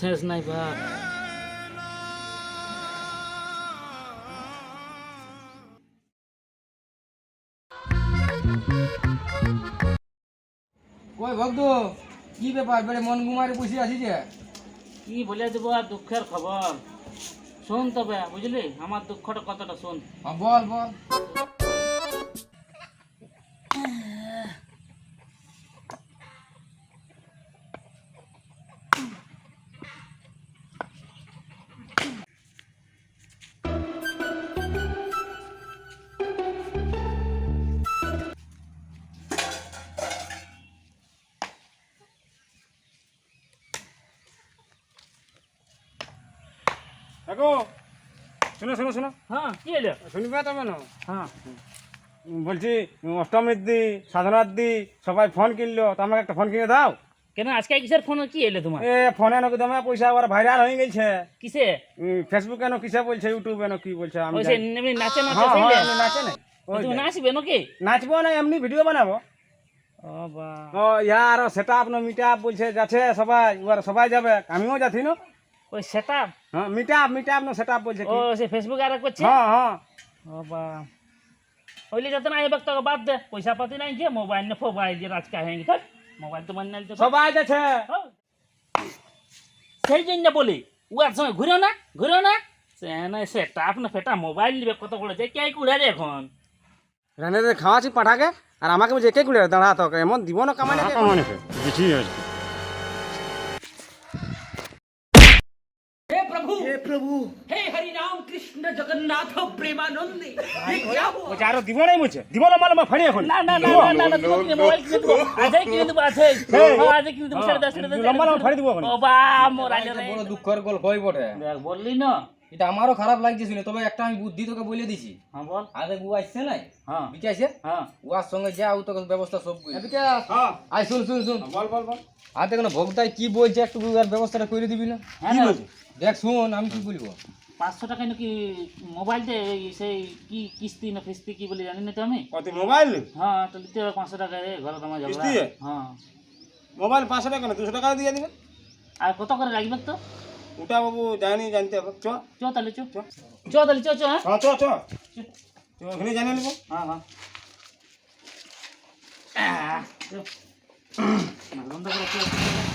শেষ নাই ভাত কই ভক্ত কি ব্যাপার? বেড়ে মন গুমারে বসে আছি যে? কি বলে দেবো আর দুঃখের খবর? শোন তবে বুঝলি? আমার দুঃখটা কতটা শোন। হ্যাঁ, বল বল। দেখো শোনো শোনো শোনো। হ্যাঁ কি এলো শুনবে না হ্যাঁ। বলছি অষ্টমীর দি সাধনার দি সবাই ফোন কিনলো তো আমাকে একটা ফোন কিনে দাও। কেন আজকে কিসের ফোন কি এলো তোমার? এ ফোনে নাকি তোমার পয়সা আবার ভাইরাল হয়ে গেছে। কিসে? ফেসবুকে না কিসে বলছে ইউটিউবে না কি বলছে আমি ওই এমনি নাচে নাচে হ্যাঁ হ্যাঁ নাচে না তুমি নাচবে নাকি? নাচবো না এমনি ভিডিও বানাবো। ও বা। ও ইয়ার সেট আপ না মিট বলছে যাচ্ছে সবাই ওর সবাই যাবে আমিও যাচ্ছি না। ওই সেটা হ্যাঁ মিট মিট আপ না সেট বলছে ও সে ফেসবুকে আর করছে? হ্যাঁ হ্যাঁ। ও বা ওইলে যত না এবার তোকে বাদ দে। পয়সা পাতি নাই যে মোবাইল না ফোবাইল যে রাজকা হয়ে গেছে মোবাইল তো মানে তো। সবাই হ্যাঁ। সেই জন্য বলি উয়ার সঙ্গে ঘুরেও না ঘুরেও না। সে না সেটা আপনার ফেটা মোবাইল নিবে কত করে যে কে কুড়ে রে এখন? রানের খাওয়াছি পাঠাকে আর আমাকে বলছে কে কুড়ে দাঁড়া তো এমন দিব না কামাই কামাই বেশি হয়েছে আমারও খারাপ তবে একটা আমি বুদ্ধি তোকে বলে দিছি আসছে হ্যাঁ সঙ্গে যা ও ব্যবস্থা সব শুন শুন শুন ভোক্তায় কি বলছে একটু ব্যবস্থাটা করে দিবি না দেখ শুন আমি কি বলব পাঁচশো টাকা নাকি মোবাইলতে এই সেই কি কিস্তি না কিস্তি কি বলে জানি না তো আমি? কত মোবাইল? হ্যাঁ তো দিতে হবে পাঁচশো টাকা রে ঘরে তোমার কিস্তি? হ্যাঁ। মোবাইল পাঁচশো টাকা না দুশো টাকা দিয়ে দিবেন। আর কত করে লাগবে তো? ওটা বাবু জানি জানতে হবে। চ। চ তাহলে চ। চ। তাহলে চ চ হ্যাঁ। হ্যাঁ চ চ। চ। ওখানে জানিয়ে নেব। হ্যাঁ হ্যাঁ। চ। বন্ধ করে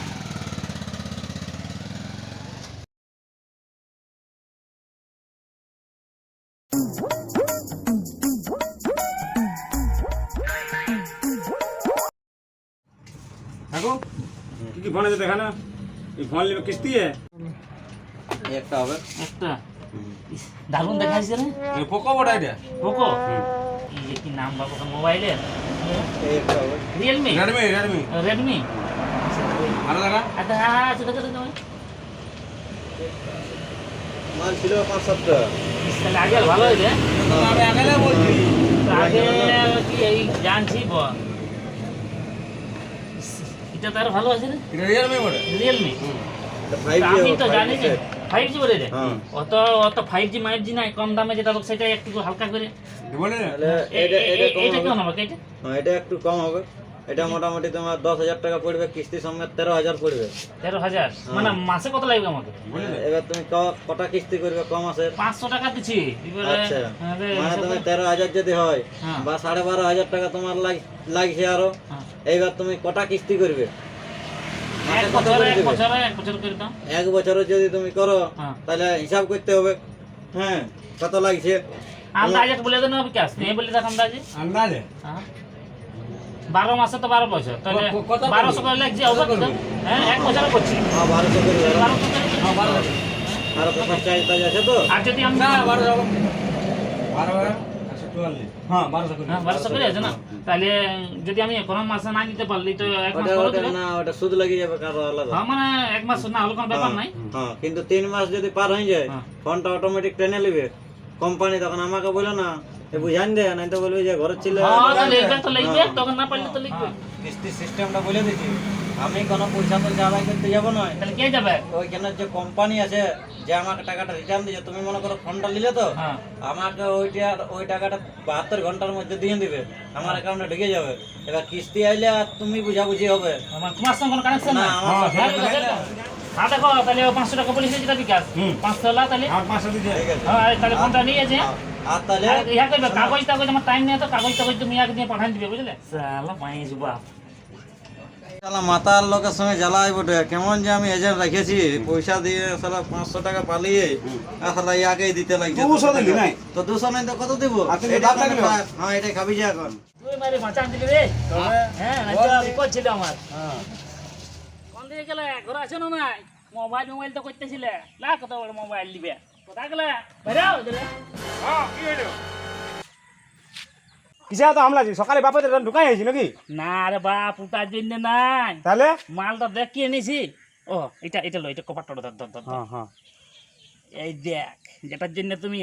ফোন আছে দেখা না এই ফোন নিবে কিস্তি এ? একটা হবে। একটা? দারুণ দেখাইছে রে। পোকো বড় এটা পোকো এই যে কি নাম বাবু মোবাইলের? একটা হবে। রিয়েলমি রেডমি রেডমি রেডমি আরও আচ্ছা হ্যাঁ মাল ছিল পাঁচ সাতটা তাহলে ভালো হয়েছে আমি আগে বলছি। আগে কি এই জানছি বল এটা তো আরও ভালো আছে রে এটা রিয়েলমি বড় রিয়েলমি আমি তো জানি না ফাইভ জি বলে অত অত ফাইভ জি মাইভ জি নাই কম দামে যেটা সেটা একটু হালকা করে। বলে এ- এ- এ- এটা কেমন হবে? এটা হ্যাঁ, এটা একটু কম হবে। এটা মোটামুটি তোমার দশ হাজার টাকা পড়বে কিস্তি সমেত তেরো হাজার পড়বে। তেরো হাজার? মানে মাসে কত লাগবে আমাকে? এবার তুমি ক- কটা কিস্তি করবে ক মাসের? পাঁচশো টাকা দিচ্ছি। আচ্ছা। মানে তুমি তেরো হাজার যদি হয় হ্যাঁ। বা সাড়ে বারো হাজার টাকা তোমার লাগ- লাগছে আরও হ্যাঁ। এইবার তুমি কটা কিস্তি করবে? মাসে এক কত বছরে এক দিবে? এক বছর করে এক বছরে যদি তুমি করো হ্যাঁ। তাহলে হিসাব করতে হবে। হ্যাঁ কত লাগছে? আন্দাজে বলে দেন বিকাশ তুমি বলে দেখ আন্দাজে। আন্দাজে? হ্যাঁ। বারো মাসে তো বারো বছর তাহলে কত করবি? বারোশো করে লাগছে? হ্যাঁ এক বছরে করছি হ্যাঁ বারোশো করে বারোশো করে হ্যাঁ বারো আরও আছে তো? যদি আমি বারো হ্যাঁ বারোশো করে হ্যাঁ বারোশো করে আছে না? তাহলে যদি আমি কোনো মাসে না নিতে পারলি তো এক মাস ওটা পরে ওটা দিলে? না ওটা সুদ যাবে কারও আলাদা। হ্যাঁ মানে এক মাস না হলে কোনো ব্যাপার নাই। হ্যাঁ কিন্তু তিন মাস যদি পার হয়ে যায় হ্যাঁ। ফোনটা অটোমেটিক টেনে নেবে। কোম্পানি তখন আমাকে বলে না বুঝান দে নাই তো বলবে যে ঘরের ছিল হ্যাঁ তো তো তখন না পারলে তো লিখবে। কিস্তি সিস্টেমটা বলে দিচ্ছি আমি কোনো পয়সা আদায় করতে যাব নয়। তাহলে কে যাবে? ওইখানে যে কোম্পানি আছে যে আমাকে টাকাটা রিটার্ন দিয়েছে তুমি মনে করো ফোনটা নিলে তো হ্যাঁ। আমাকে ওইটা ওই টাকাটা বাহাত্তর ঘণ্টার মধ্যে দিয়ে দিবে। আমার অ্যাকাউন্টে ঢুকে যাবে। এবার কিস্তি আইলে আর তুমি বুঝাবুঝি হবে। আমার তোমার সঙ্গে কোনো কানেকশন না আমার হ্যাঁ, তো দেখো তাহলে পাঁচশো টাকা বলেছে যেটা বিকাশ পাঁচশো হলা তাহলে পাঁচশো হ্যাঁ তাহলে ফোনটা নিয়ে আছে আর তাহলে? ইয়া করবে কাগজ টাগজ আমার টাইম নেই তো কাগজ টাগজ তুমি ইয়াকে দিয়ে পাঠান দিবে বুঝলে? সালা মাইজ বাপ। শালা মাতার লোকের সঙ্গে জ্বালাই বটে কেমন যে আমি এজেন্ট রেখেছি পয়সা দিয়ে শালা পাঁচশো টাকা পালিয়ে আর শালা ইয়াকেই দিতে লাগছে। দুশো দিলি নাই? তো দুশো নাই তো কত দিব? হ্যাঁ এটাই খাবি যে এখন। তুই মারে বাঁচান দিলি রে। হ্যাঁ বিপদ ছিল আমার। কোন দিকে গেলে ঘরে আছো না নাই? মোবাইল মোবাইল তো করতেছিলে। লা কত বড় মোবাইল দিবে? কিসে তো হামলা সকালে বাপে ঢুকাই আইছি নাকি? না রে বাপ ওটার জন্য নাই। তাহলে? মালটা দেখিয়ে নিছি। ও এটা এটা লো এটা কপাটটা ধর ধর ধর। হ্যাঁ হ্যাঁ। এই দেখ যেটার জন্য তুমি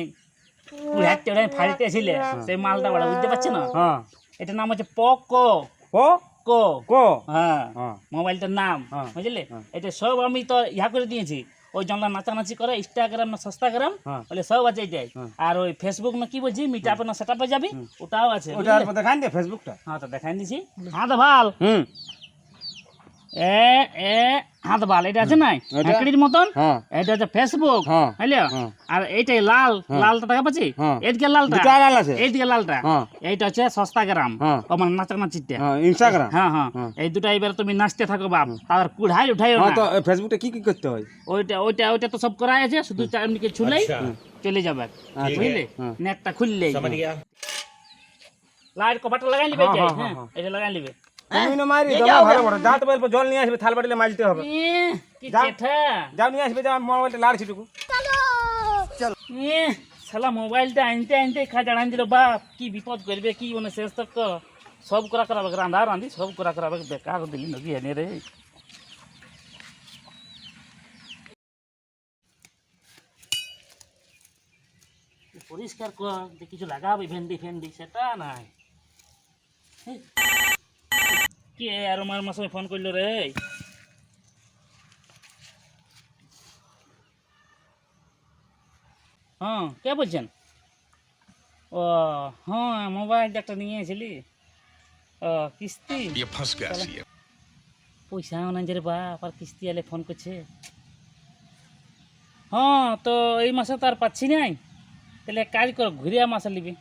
চড়াই ফাড়িতেছিলে সেই মালটা বড় বুঝতে পারছ না? হ্যাঁ। এটার নাম হচ্ছে পকো। ও কো। কো? হ্যাঁ। হ্যাঁ। মোবাইলটার নাম হ্যাঁ। বুঝলে? হ্যাঁ। এটা সব আমি তো ইহা করে দিয়েছি। ওই জনলা নাচানাচি করে ইনস্টাগ্রাম না সস্তাগ্রাম হ্যাঁ। বলে সব আছে এটাই হ্যাঁ। আর ওই ফেসবুক না কি বলছি মিটাপে না সেটাপে যাবি ওটাও আছে ওটা দেখাই দেখান দে ফেসবুকটা হ্যাঁ তো দেখাই দিছি। হাত ভালো। হুম। এ এ হাত ভালো এটা আছে নাই? এটা? মতন? হ্যাঁ। এটা হচ্ছে ফেসবুক হ্যাঁ। বুঝলে হ্যাঁ। আর এইটাই লাল হ্যাঁ। লালটা দেখা পাচ্ছি? হ্যাঁ। এইদিকে লালটা। লাল আছে। এইদিকে লালটা। হ্যাঁ। এইটা হচ্ছে সস্তাগ্রাম হ্যাঁ। ও মানে নাচানাচিটা হ্যাঁ ইনস্টাগ্রাম হ্যাঁ হ্যাঁ। হ্যাঁ। এই দুটা এবার তুমি নাচতে থাকো বাপ। আর কুড়াই উঠাই হ্যাঁ তো ফেসবুকটা কি কি করতে হয়? ওইটা ওইটা ওইটা তো সব করা আছে। শুধু চারদিকে ছুলেই চলে যাবে। বুঝলে? হ্যাঁ। নেটটা খুললেই। লাইট কভারটা লাগাই নিবে হ্যাঁ, হ্যাঁ, হ্যাঁ। হ্যাঁ। এটা লাগাই নিবে। তুমি না মারি এই দমা যাও, ভালো যাও। বড় যাতে বলব জল নিয়ে আসবে থাল বাটিলে মাজতে হবে এ, কি যাও। চেঠা যাও নিয়ে আসবে যাও মোবাইলটা লাড়ছি টুকু এ, শালা মোবাইলটা আনতে আনতে খাজাড় আন দিল বাপ কি বিপদ করবে কি মানে শেষ তক তো সব করা করাবে রান্ধা রান্ধি সব করা করাবে বেকার দিলি নাকি এনে রে পরিষ্কার কর যে কিছু লাগাবে ভেন্ডি ফেন্ডি সেটা নাই হেই। কে আর আমার মাসমে ফোন করল রে হ্যাঁ কে বলছেন? ও হ্যাঁ মোবাইল একটা নিয়েছিলি ও কিস্তি। পয়সা অনেক রে বা আর কিস্তি আলে ফোন করছে হ্যাঁ তো এই মাসে তো আর পাচ্ছি নাই। তাহলে কাজ কর ঘুরে মাসে নিবি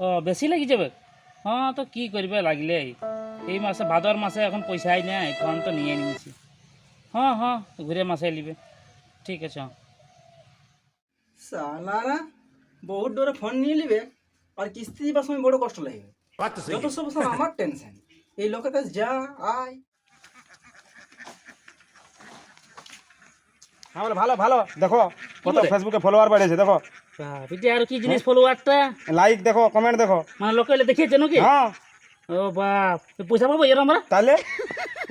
ও বেশি লাগি যাবে। হ্যাঁ তো কি করবে লাগলে। এই মাসে ভাদর মাসে এখন পয়সাই নাই ফোন তো নিয়ে নিয়েছি। হ্যাঁ হ্যাঁ ঘুরে মাসে নিবে ঠিক আছে হ্যাঁ। সালারা বহুত ডরে ফোন নিয়ে নিবে আর কিস্তি দিবার সময় বড় কষ্ট লাগবে যত সব আমার টেনশন এই লোকের কাছে যা আয়। হ্যাঁ বলে ভালো ভালো দেখো কত ফেসবুকে ফলোয়ার বাড়িয়েছে দেখো। এটা আর কি জিনিস ফলোয়ারটা লাইক দেখো কমেন্ট দেখো। মানে লোকে এলে দেখিয়েছে নাকি? হ্যাঁ। ও বাপ পয়সা পাবো এর আমরা? তাহলে?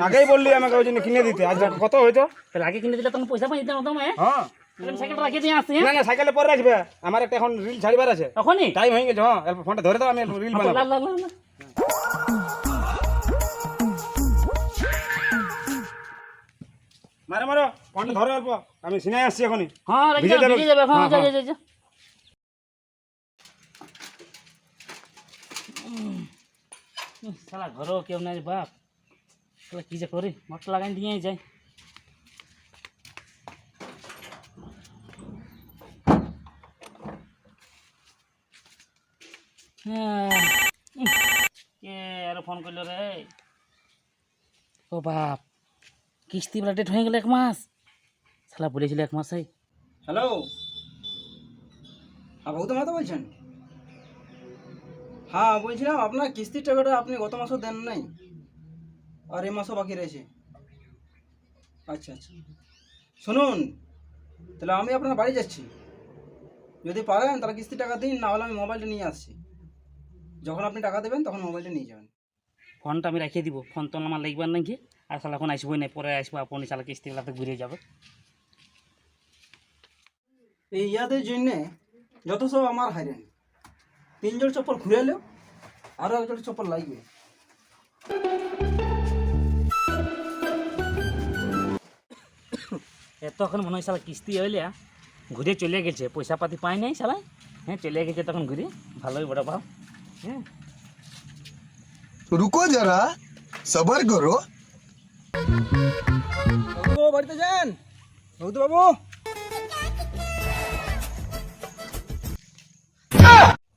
আগেই বললি আমাকে ওই জন্য কিনে দিতে আজ কত হয়েছে? তাহলে আগে কিনে দিলে তখন পয়সা পাই দিতাম তোমায় হ্যাঁ? আমি সাইকেলটা রাখিয়ে দিয়ে আসছি না না সাইকেলে পরে রাখবে। আমার একটা এখন রিল ছাড়িবার আছে। তখনই? টাইম হয়ে গেছে হ্যাঁ ফোনটা ধরে দাও আমি রিল লা, বানাবো। মারো মারো ফোনটা ধরে অল্প। আমি সিনাই আসছি এখনই। হ্যাঁ রাখি ভিজে যাবে। হ্যাঁ হ্যাঁ, যা হ্যাঁ। যা যা, যা উম, শালা ঘরেও কেউ নাই বাপ। শালা কি যে করি? মট লাগাই দিয়ে যাই কে আরও ফোন করল রে? ও বাপ, কিস্তি বেলা ডেট হয়ে গেল এক মাস। শালা বলেছিল এক মাসেই হ্যালো হ্যাঁ গৌতম মাতা বলছেন? হ্যাঁ বলছিলাম আপনার কিস্তির টাকাটা আপনি গত মাসও দেন নাই? আর এই মাসও বাকি রয়েছে। আচ্ছা আচ্ছা। শুনুন তাহলে আমি আপনার বাড়ি যাচ্ছি। যদি পারেন তাহলে কিস্তির টাকা দিন না হলে আমি মোবাইলটা নিয়ে আসছি। যখন আপনি টাকা দেবেন তখন মোবাইলটা নিয়ে যাবেন। ফোনটা আমি রাখিয়ে দিব। ফোন তো আমার লাগবার নাকি? আর শালা এখন আসবোই না পরে আসব আপনি শালা কিস্তিগুলাতে ঘুরে যাবে। এই ইয়াদের জন্যে যত সব আমার হাইরেন। তিন জোড় চপ্পল ঘুরে এলো আরও এক জোড় চপ্পল লাগবে। এতক্ষণ মনে হয় শালা কিস্তি হইলে হ্যাঁ? ঘুরে চলে গেছে পয়সা পাতি পায় নাই শালাই হ্যাঁ চলে গেছে তখন ঘুরে। ভালোই বড় ভাব হ্যাঁ। রুকো যারা সবার করো। বাড়িতে যান? বাবু।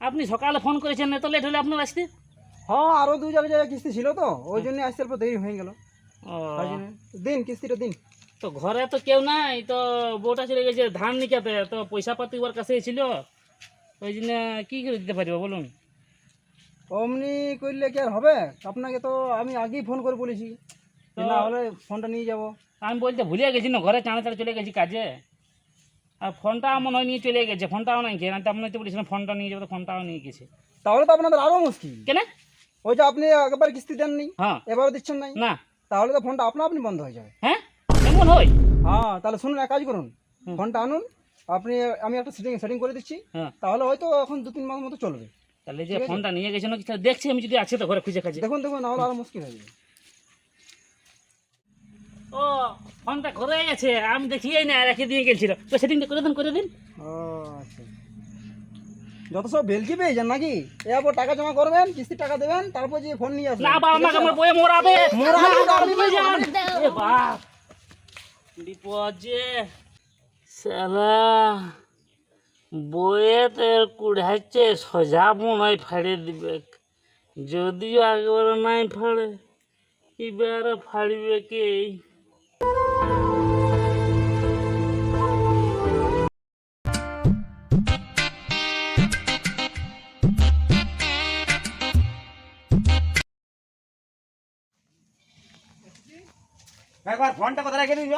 আপনি সকালে ফোন করেছেন এত লেট হলে আপনার আসতে? হ্যাঁ আরও দু জায়গায় কিস্তি ছিল তো ওই জন্য আসতে অল্প দেরি হয়ে গেল। দিন কিস্তিটা দিন। তো ঘরে তো কেউ নাই তো বউটা চলে গেছে ধান নিকাতে তো পয়সা পাতি ওর কাছে ছিল। ওই জন্য কি করে দিতে পারব বলুন? অমনি করলে কি আর হবে? আপনাকে তো আমি আগেই ফোন করে বলেছি। না হলে ফোনটা নিয়ে যাব। আমি বলতে ভুলিয়ে গেছি না ঘরে চাঁড়ে চাঁড়ে চলে গেছি কাজে। আর ফোনটা মনে হয় নিয়ে চলে গেছে ফোনটাও নাই না তো আপনার তো বলেছিলাম ফোনটা নিয়ে যাব ফোনটাও নিয়ে গেছে। তাহলে তো আপনাদের আরও মুশকিল। কেন? ওই যে আপনি একবার কিস্তি দেননি হ্যাঁ। এবারও দিচ্ছেন নাই? না। তাহলে তো ফোনটা আপনা আপনি বন্ধ হয়ে যাবে। হ্যাঁ? এমন হয়? হ্যাঁ তাহলে শুনুন এক কাজ করুন। ফোনটা আনুন আপনি আমি একটা সেটিং সেটিং করে দিচ্ছি। হ্যাঁ। তাহলে হয়তো এখন দু তিন মাস মতো চলবে। তাহলে যে ফোনটা নিয়ে গেছে নাকি দেখছি আমি যদি আছে তো ঘরে খুঁজে খাচ্ছি। দেখুন দেখুন নাহলে আরও মুশকিল হয়ে যাবে। ও ফোনটা ঘরে গেছে আমি দেখিই না রেখে দিয়ে গেছিল তো সেটিংটা করে দিন করে দিন। ও আচ্ছা। যত সব বেলকি পেয়ে যান নাকি? এরপর টাকা জমা করবেন কিস্তির টাকা দেবেন তারপর যে ফোন নিয়ে আসবেন। না বাবা আমাকে আমার বইয়ে মোড়াবে। মোড়াবে আপনি নিয়ে যান। এ বাপ। যে সালা বইয়ে তেল কুড়াচ্ছে সোজা মনে ফাড়ে দিবে। যদিও একবার নাই ফাড়ে এবার ফাড়িবে কে? একবার ফোনটা কোথায় রেখে দিস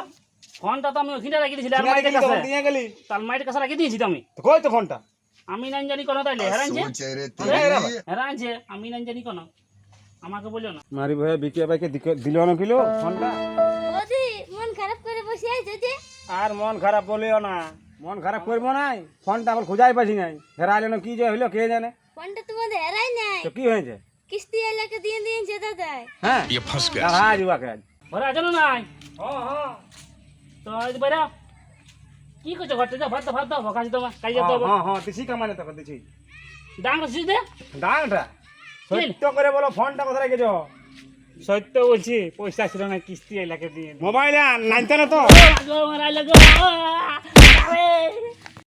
ফোনটা তো আমি ওখানে রেখে দিয়েছিলাম আলমারিতে কাছে। নিয়ে গেলি। মাইটের কাছে রেখে দিয়েছি তো আমি। কই তো ফোনটা? আমি নাই জানি কোনো তাইলে হেরানছে হেরানছে আমি নাই জানি কোনো। আমাকে বলল না। মারি ভাই বিকিয়া ভাইকে দিল না কিলো? ফোনটা? ওদি মন খারাপ করে বসে আছো যে। আর মন খারাপ বলিও না। মন খারাপ করব নাই। ফোনটা আমার খোঁজাই পাচ্ছি নাই। হেরাইলে না কি যে হইল কে জানে? ফোনটা তোমাদের হেরাই নাই। তো কি হয়েছে? কিস্তি এলাকা দিয়ে দিয়েছে দাদাই। হ্যাঁ? দাঁড়া যুবাকে আজ। ঘরে আছো না নাই তো এই বাইরা কি করছ ঘরটা যা ভাত দাও ভাত দাও কাজ তোমার কাজ হবে হ্যাঁ হ্যাঁ দিছি কামানে তোকে দিছি ডাং রসিস দে ডাংটা সত্য করে বলো ফোনটা কোথায় রেখেছো সত্য বলছি পয়সা ছিল না কিস্তি এলাকা দিয়ে মোবাইলে নাইতে না তো আরে